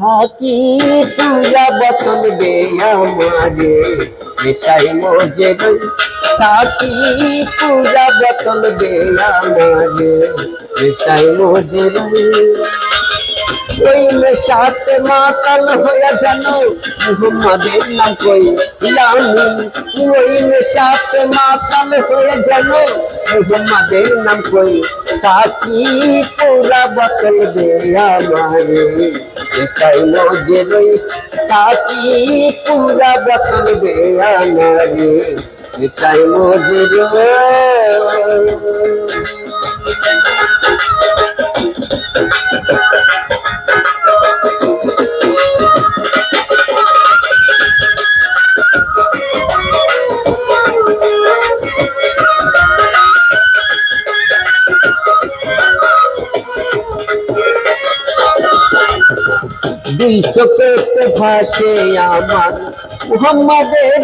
থাকি, পুরা বতন দে আমারে। নেশাই মজে রই থাকি, পুরা বতন দে আমারে। নেশাই মজে রই ওই নেশাতে মাতাল হইয়া জানো মুহাম্মাদের নাম কই লামি ওই নেশাতে মাতাল হইয়া জানো মুহাম্মাদের নাম কই। সাকি পুরা বতল দে আমারে নেশাই মজে রই সাকি পুরা বতল দে আমারে নেশাই মজে রই দুই চোখেতে ভাসে আমার মুহাম্মাদের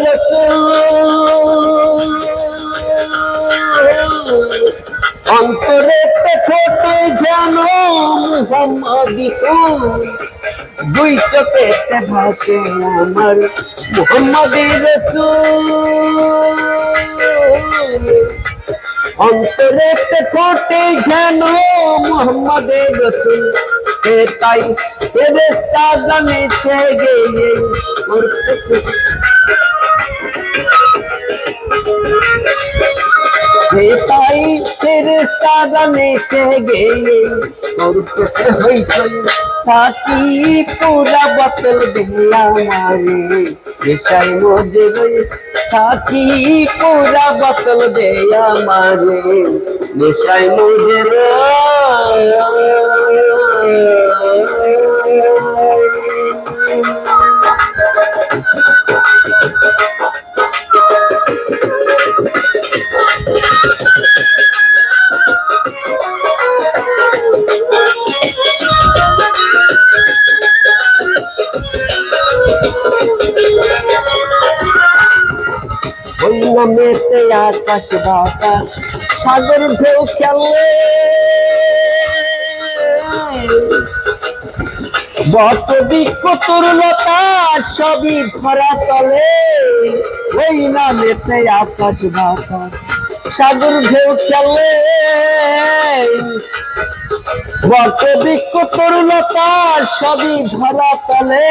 অন্তরেতে ফোটে জানো মুহাম্মাদি দুই চোখেতে ভাসে আমার মুহাম্মাদের অন্তরেতে ফোটে যেন মোহাম্মদের রসুল তাই গিয়ে ওর পেছে সে তাই ফেরেস্তা জানিছে গিয়ে পেছে হইচই সাকি পুরা বতল দিলা মারে। দেশাই মজে রই সাকি পুরা বতল দে আমারে নেশাই মজে ওই নামেতে আকাশ বাতাস সাগর ঢেউ খেলে। বট বৃক্ষ তরুলতা সবই ধরা তলে। ওই নামেতে আকাশ বাতাস সাগর ঢেউ খেলে। বট বৃক্ষ তরুলতা সবই ধরা তলে।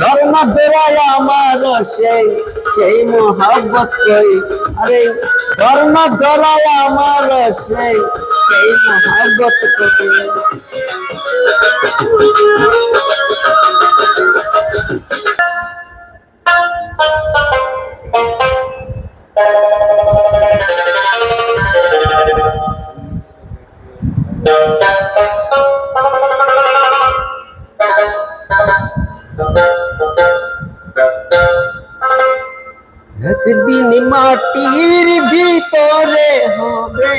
ধর্ম বেড়ায় আমার সেই সেই মোহাব্বত কই আরে ধর্ম ধরায় আমার সেই সেই মোহাব্বত কই একদিন মাটির ভিতরে হবে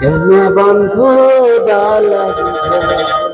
কেন বন্ধ ডালার ঘর?